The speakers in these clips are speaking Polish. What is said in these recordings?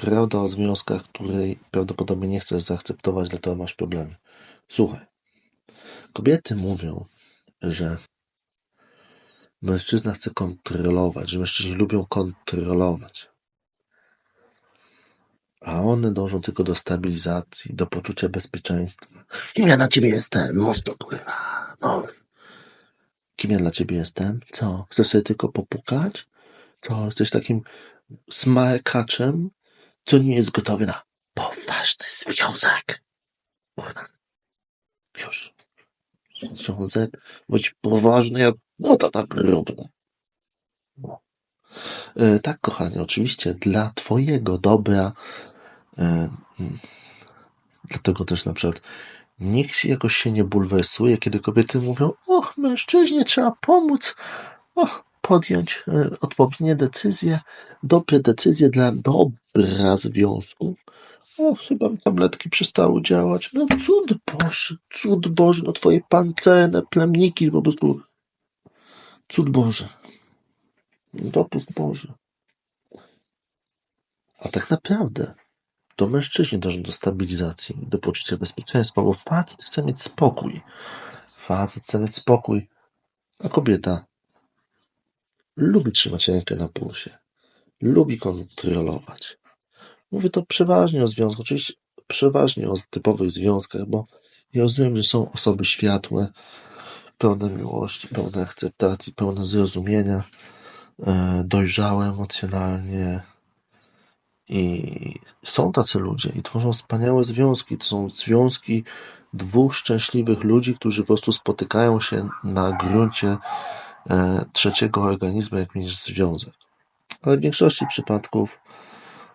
prawda o związkach, której prawdopodobnie nie chcesz zaakceptować, dlatego masz problemy. Słuchaj, kobiety mówią, że mężczyzna chce kontrolować, że mężczyźni lubią kontrolować. A one dążą tylko do stabilizacji, do poczucia bezpieczeństwa. Kim ja dla ciebie jestem? Mów to kurwa. Mów. Kim ja dla ciebie jestem? Co? Chcesz sobie tylko popukać? Co? Jesteś takim smarkaczem, co nie jest gotowy na poważny związek. Kurwa. Już. Związek, bądź poważny, no to tak róbmy. No. Tak, kochanie, oczywiście dla twojego dobra, e, mm, dlatego też na przykład nikt jakoś się nie bulwersuje, kiedy kobiety mówią, och, mężczyźnie trzeba pomóc, och, podjąć e, odpowiednie decyzje, dobre decyzje dla dobra związku. O, chyba mi tabletki przestały działać. No cud Boży, cud Boży, no twoje pancerne plemniki, po prostu cud Boży. Dopust Boży. A tak naprawdę to mężczyźni dążą do stabilizacji, do poczucia bezpieczeństwa, bo facet chce mieć spokój. Facet chce mieć spokój, a kobieta lubi trzymać rękę na pulsie. Lubi kontrolować. Mówię to przeważnie o związkach, oczywiście przeważnie o typowych związkach, bo ja rozumiem, że są osoby światłe, pełne miłości, pełne akceptacji, pełne zrozumienia, e, dojrzałe emocjonalnie. I są tacy ludzie i tworzą wspaniałe związki. To są związki dwóch szczęśliwych ludzi, którzy po prostu spotykają się na gruncie e, trzeciego organizmu, jakim jest związek. Ale w większości przypadków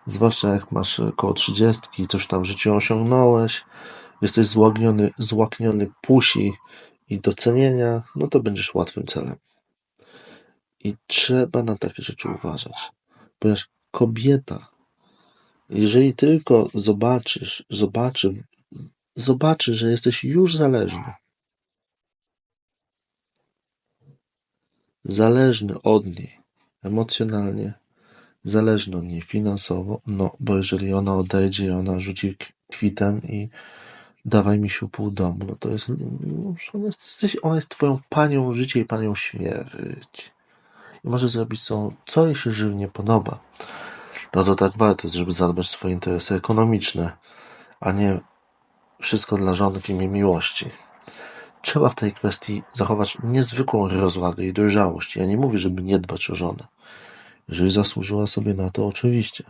Zwłaszcza jak masz koło trzydziestki, coś tam w życiu osiągnąłeś, jesteś złakniony, złakniony pusi i docenienia, no to będziesz łatwym celem. I trzeba na takie rzeczy uważać. Ponieważ kobieta, jeżeli tylko zobaczysz, zobaczy, zobaczy, że jesteś już zależny, zależny od niej emocjonalnie, zależny od niej finansowo, no bo jeżeli ona odejdzie, ona rzuci kwitem i dawaj mi się pół domu, no to jest, ona jest, ona jest twoją panią życia i panią śmierć. I może zrobić co, co jej się żywnie podoba. No to tak warto jest, żeby zadbać o swoje interesy ekonomiczne, a nie wszystko dla żony w imię miłości. Trzeba w tej kwestii zachować niezwykłą rozwagę i dojrzałość. Ja nie mówię, żeby nie dbać o żonę. Jeżeli zasłużyła sobie na to, oczywiście,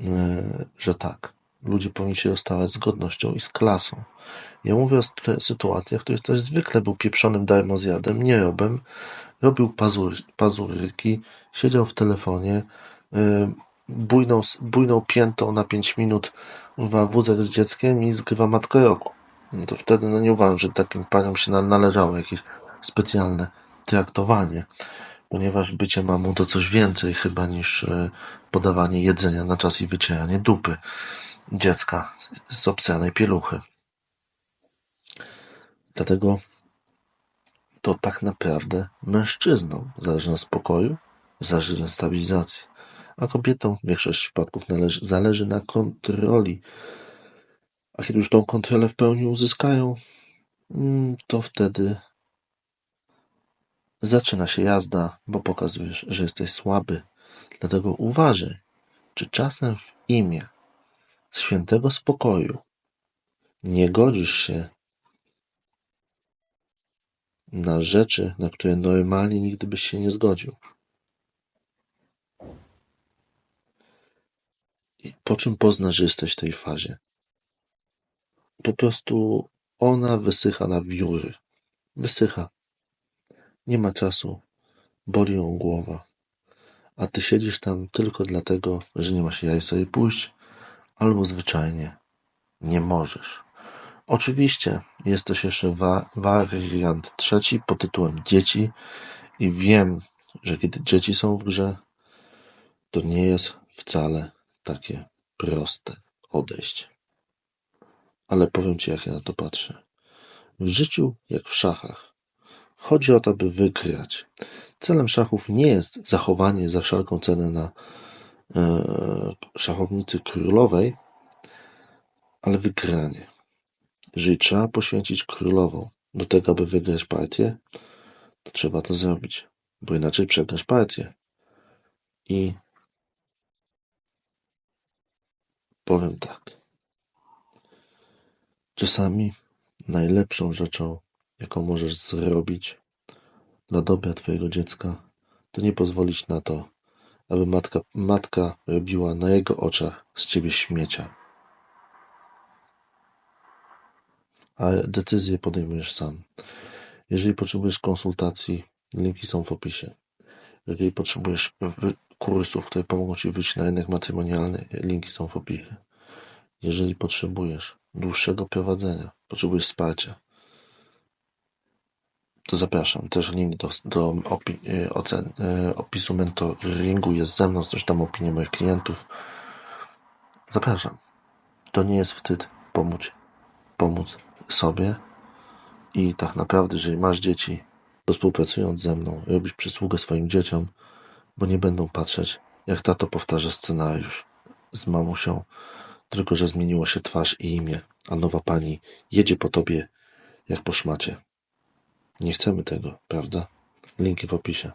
e, że tak. Ludzie powinni się rozstawać z godnością i z klasą. Ja mówię o sytuacjach, w których ktoś zwykle był pieprzonym darmozjadem, nie robem, robił pazur, pazuryki, siedział w telefonie, e, bujną, bujną piętą na pięć minut w wózek z dzieckiem i zgrywa matkę roku. No to wtedy no nie uważam, że takim paniom się należało jakieś specjalne traktowanie ponieważ bycie mamą to coś więcej chyba niż e, podawanie jedzenia na czas i wycieranie dupy dziecka z obsjanej pieluchy. Dlatego to tak naprawdę mężczyznom zależy na spokoju, zależy na stabilizacji, a kobietom w większości przypadków należy, zależy na kontroli. A kiedy już tą kontrolę w pełni uzyskają, mm, to wtedy Zaczyna się jazda, bo pokazujesz, że jesteś słaby. Dlatego uważaj, czy czasem w imię świętego spokoju nie godzisz się na rzeczy, na które normalnie nigdy byś się nie zgodził. I po czym poznasz, że jesteś w tej fazie? Po prostu ona wysycha na wióry. Wysycha. Nie ma czasu, boli ją głowa, a ty siedzisz tam tylko dlatego, że nie masz jaj sobie pójść, albo zwyczajnie nie możesz. Oczywiście jest też jeszcze wa wariant trzeci pod tytułem dzieci i wiem, że kiedy dzieci są w grze, to nie jest wcale takie proste odejście. Ale powiem Ci, jak ja na to patrzę. W życiu, jak w szachach, Chodzi o to, by wygrać. Celem szachów nie jest zachowanie za wszelką cenę na e, szachownicy królowej, ale wygranie. Jeżeli trzeba poświęcić królową do tego, aby wygrać partię, to trzeba to zrobić, bo inaczej przegrasz partię. I powiem tak. Czasami najlepszą rzeczą, jaką możesz zrobić dla dobra Twojego dziecka, to nie pozwolić na to, aby matka, matka robiła na jego oczach z Ciebie śmiecia. A decyzję podejmujesz sam. Jeżeli potrzebujesz konsultacji, linki są w opisie. Jeżeli potrzebujesz kursów, które pomogą Ci wyjść na rynek matrymonialny, linki są w opisie. Jeżeli potrzebujesz dłuższego prowadzenia, potrzebujesz wsparcia, to zapraszam. Też link do, do opi- ocen, opisu mentoringu jest ze mną, tam opinie moich klientów. Zapraszam. To nie jest wstyd pomóc, pomóc sobie i tak naprawdę, jeżeli masz dzieci, to współpracując ze mną, robisz przysługę swoim dzieciom, bo nie będą patrzeć, jak tato powtarza scenariusz z mamusią, tylko że zmieniło się twarz i imię, a nowa pani jedzie po tobie jak po szmacie. Nie chcemy tego, prawda? Linki w opisie.